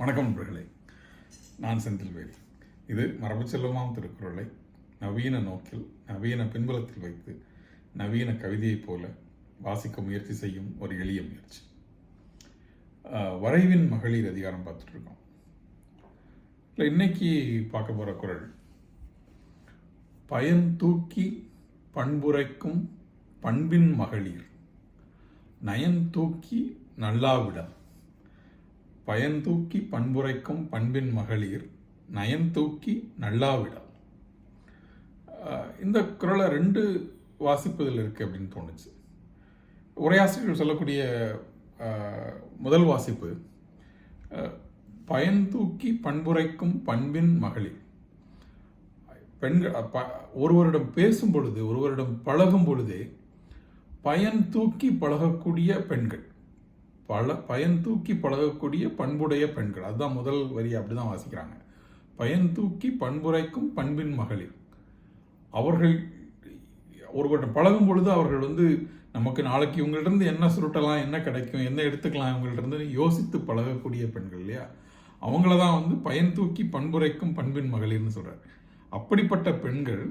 வணக்கம் நண்பர்களே. நான் செந்தில்வேல். இது மரபு செல்வமாம் திருக்குறளை நவீன நோக்கில் நவீன பின்புலத்தில் வைத்து நவீன கவிதையைப் போல வாசிக்க முயற்சி செய்யும் ஒரு எளிய முயற்சி. வரைவின் மகளிர் அதிகாரம் பார்த்துட்டு இருக்கோம் இல்லை இன்னைக்கு பார்க்க போகிற குரல் பயன் தூக்கி பண்புரைக்கும் பண்பின் மகளிர் நயன் தூக்கி நல்லாவிடம் பயன்தூக்கி பண்புரைக்கும் பண்பின் மகளிர் நயன்தூக்கி நல்லாவிடம் இந்த குரலை ரெண்டு வாசிப்பதில் இருக்குது அப்படின்னு தோணுச்சு. உரையாசிரியர் சொல்லக்கூடிய முதல் வாசிப்பு பயன்தூக்கி பயன் தூக்கி பண்புரைக்கும் பண்பின் மகளிர். பெண்கள் ப- ஒருவரிடம் பேசும் பொழுது ஒருவரிடம் பழகும் பொழுதே பயன் தூக்கி பழகக்கூடிய பெண்கள். பல பயன் தூக்கி பழகக்கூடிய பண்புடைய பெண்கள். அதுதான் முதல் வரி அப்படிதான் வாசிக்கிறாங்க. பயன் தூக்கி பண்புரைக்கும் பண்பின் மகளிர். அவர்கள் ஒருவர்கிட்ட பழகும் பொழுது அவர்கள் வந்து நமக்கு நாளைக்கு இவங்கள்ட்ட என்ன சுருட்டலாம் என்ன கிடைக்கும் என்ன எடுத்துக்கலாம் இவங்கள்ட்ட இருந்து யோசித்து பழகக்கூடிய பெண்கள் இல்லையா? அவங்கள தான் வந்து பயன் தூக்கி பண்புரைக்கும் பண்பின் மகளிர்னு சொல்கிறார் அப்படிப்பட்ட பெண்கள்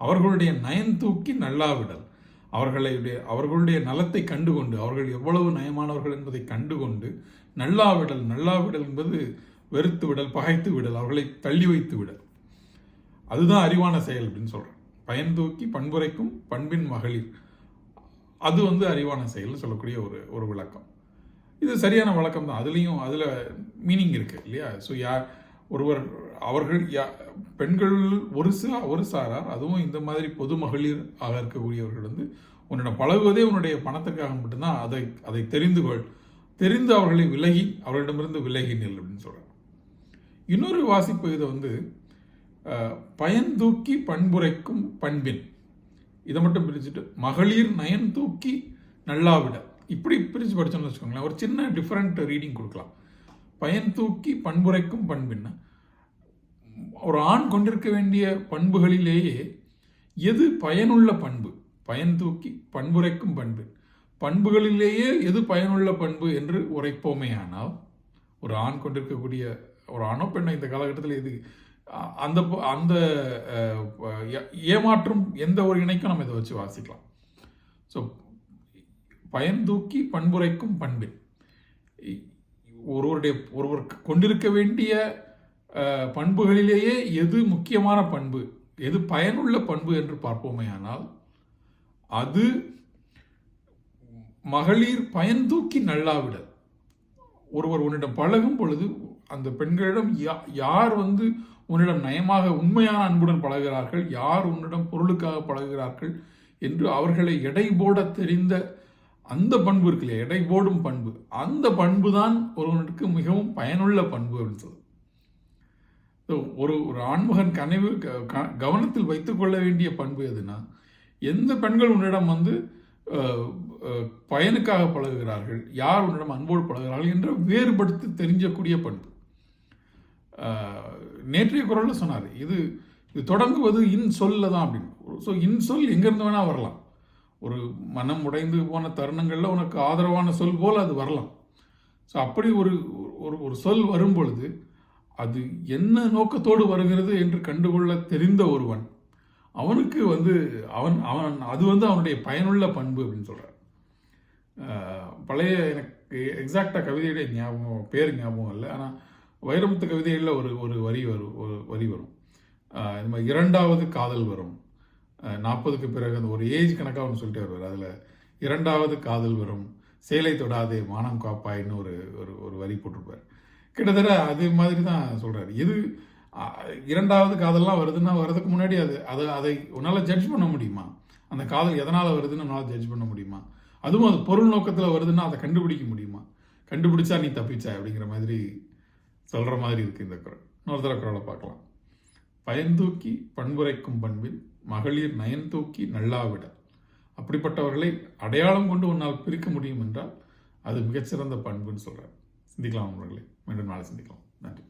அவர்களுடைய நயன் தூக்கி நல்லாவிடல். அவர்களுடைய அவர்களுடைய நலத்தை கண்டுகொண்டு அவர்கள் எவ்வளவு நயமானவர்கள் என்பதை கண்டுகொண்டு நல்லாவிடல் நல்லாவிடல் என்பது வெறுத்து விடல் பகைத்து விடல் அவர்களை தள்ளி வைத்து விடல். அதுதான் அறிவான செயல் அப்படின்னு சொல்கிறேன் பயன் தூக்கி பண்புரைக்கும் பண்பின் மகளிர். அது வந்து அறிவான செயல்னு சொல்லக்கூடிய ஒரு ஒரு விளக்கம். இது சரியான வழக்கம் தான் அதுலேயும் அதில் மீனிங் இருக்குது இல்லையா? ஸோ யார் ஒருவர் அவர்கள் யா பெண்கள் ஒரு சா ஒரு சாரார் அதுவும் இந்த மாதிரி பொது மகளிர் ஆக இருக்கக்கூடியவர்கள் வந்து உன்னிடம் பழகுவதே உன்னுடைய பணத்துக்காக மட்டும்தான். அதை அதை தெரிந்து கொள். தெரிந்து அவர்களை விலகி அவர்களிடமிருந்து விலகி நில் அப்படின்னு சொல்கிறார் இன்னொரு வாசிப்பு இதை வந்து பயன் தூக்கி பண்புரைக்கும் பண்பின். இதை மட்டும் பிரிச்சுட்டு மகளிர் நயன் தூக்கி நல்லாவிட. இப்படி பிரித்து படிச்சோம்னு வச்சுக்கோங்களேன் ஒரு சின்ன டிஃப்ரெண்ட் ரீடிங் கொடுக்கலாம். பயன் தூக்கி பண்புரைக்கும் பண்பின்னா ஒரு ஆண் கொண்டிருக்க வேண்டிய பண்புகளிலேயே எது பயனுள்ள பண்பு? பயன் தூக்கி பண்புரைக்கும் பண்பு. பண்புகளிலேயே எது பயனுள்ள பண்பு என்று உரைப்போமே ஆனால் ஒரு ஆண் கொண்டிருக்கக்கூடிய ஒரு ஆணோ பெண்ணோ இந்த காலகட்டத்தில் இது அ- அந்த அந்த ஏமாற்றும் எந்த ஒரு இணைக்கும் நம்ம இதை வச்சு வாசிக்கலாம். ஸோ பயன் தூக்கி பண்புரைக்கும் பண்பு. ஒருவருடைய ஒருவர் கொண்டிருக்க வேண்டிய பண்புகளிலேயே எது முக்கியமான பண்பு எது பயனுள்ள பண்பு என்று பார்ப்போமேயானால் அது மகளிர் பயன் தூக்கி நல்லாவிடல். ஒருவர் உன்னிடம் பழகும் பொழுது அந்த பெண்களிடம் யா- யார் வந்து உன்னிடம் நயமாக உண்மையான அன்புடன் பழகிறார்கள் யார் உன்னிடம் பொருளுக்காக பழகிறார்கள் என்று அவர்களை எடை போட தெரிந்த அந்த பண்பு இருக்கு இல்லையா எடை போடும் பண்பு. அந்த பண்பு தான் ஒருவனுக்கு மிகவும் பயனுள்ள பண்பு அப்படின்னு சொல்லுது ஒரு ஒரு ஆண்மகன் கனவு க- க- கவனத்தில் வைத்துக்கொள்ள வேண்டிய பண்பு எதுனா? எந்த பெண்கள் உன்னிடம் வந்து பயனுக்காக பழகுகிறார்கள்? யார் உன்னிடம் அன்போடு பழகுகிறார்கள் என்று வேறுபடுத்தி தெரிஞ்சக்கூடிய பண்பு. நேற்றைய குரலில் சொன்னார் இது இது தொடங்குவது இன் சொல்ல தான் அப்படின்னு. ஸோ இன் சொல் எங்கேருந்து வேணால் வரலாம். ஒரு மனம் உடைந்து போன தருணங்களில் உனக்கு ஆதரவான சொல் போல் அது வரலாம். ஸோ அப்படி ஒரு ஒரு ஒரு சொல் வரும் பொழுது அது என்ன நோக்கத்தோடு வருகிறது என்று கண்டுகொள்ள தெரிந்த ஒருவன் அவனுக்கு வந்து அவன் அவன் அது வந்து அவனுடைய பயனுள்ள பண்பு அப்படின்னு சொல்கிறார் பழைய எனக்கு எக்ஸாக்டாக கவிதையுடைய ஞாபகம் பேர் ஞாபகம் இல்லை. ஆனால் வைரமுத்து கவிதைகளில் ஒரு ஒரு வரி வரும் ஒரு வரி வரும். இந்த மாதிரி இரண்டாவது காதல் வரும். நாற்பதுக்கு பிறகு அந்த ஒரு ஏஜ் கணக்காக ஒன்று சொல்லிட்டு வருவார். அதில் இரண்டாவது காதல் வரும். சேலை தொடாதே மானம் காப்பாயின்னு ஒரு ஒரு ஒரு வரி போட்டிருப்பார். கிட்டத்தட்ட அது மாதிரி தான் சொல்கிறார் இது இரண்டாவது காதல்லாம் வருதுன்னா வர்றதுக்கு முன்னாடி அது அதை அதை உன்னால் ஜட்ஜ் பண்ண முடியுமா? அந்த காதல் எதனால் வருதுன்னு உன்னால் ஜட்ஜ் பண்ண முடியுமா? அதுவும் அது பொருள் நோக்கத்தில் வருதுன்னா அதை கண்டுபிடிக்க முடியுமா? கண்டுபிடிச்சா நீ தப்பிச்சா அப்படிங்கிற மாதிரி சொல்கிற மாதிரி இருக்குது இந்த குரல். இன்னொருத்தர குரலை பார்க்கலாம். பயன்தூக்கி பண்புரைக்கும் பண்பில் மகளிர் நயன் தூக்கி நல்லாவிட. அப்படிப்பட்டவர்களை அடையாளம் கொண்டு உன்னால் பிரிக்க முடியும் என்றால் அது மிகச்சிறந்த பண்புன்னு சொல்கிறார் சிந்திக்கலாம் நண்பர்களே. மீண்டும் நாளை சிந்திக்கலாம். நன்றி.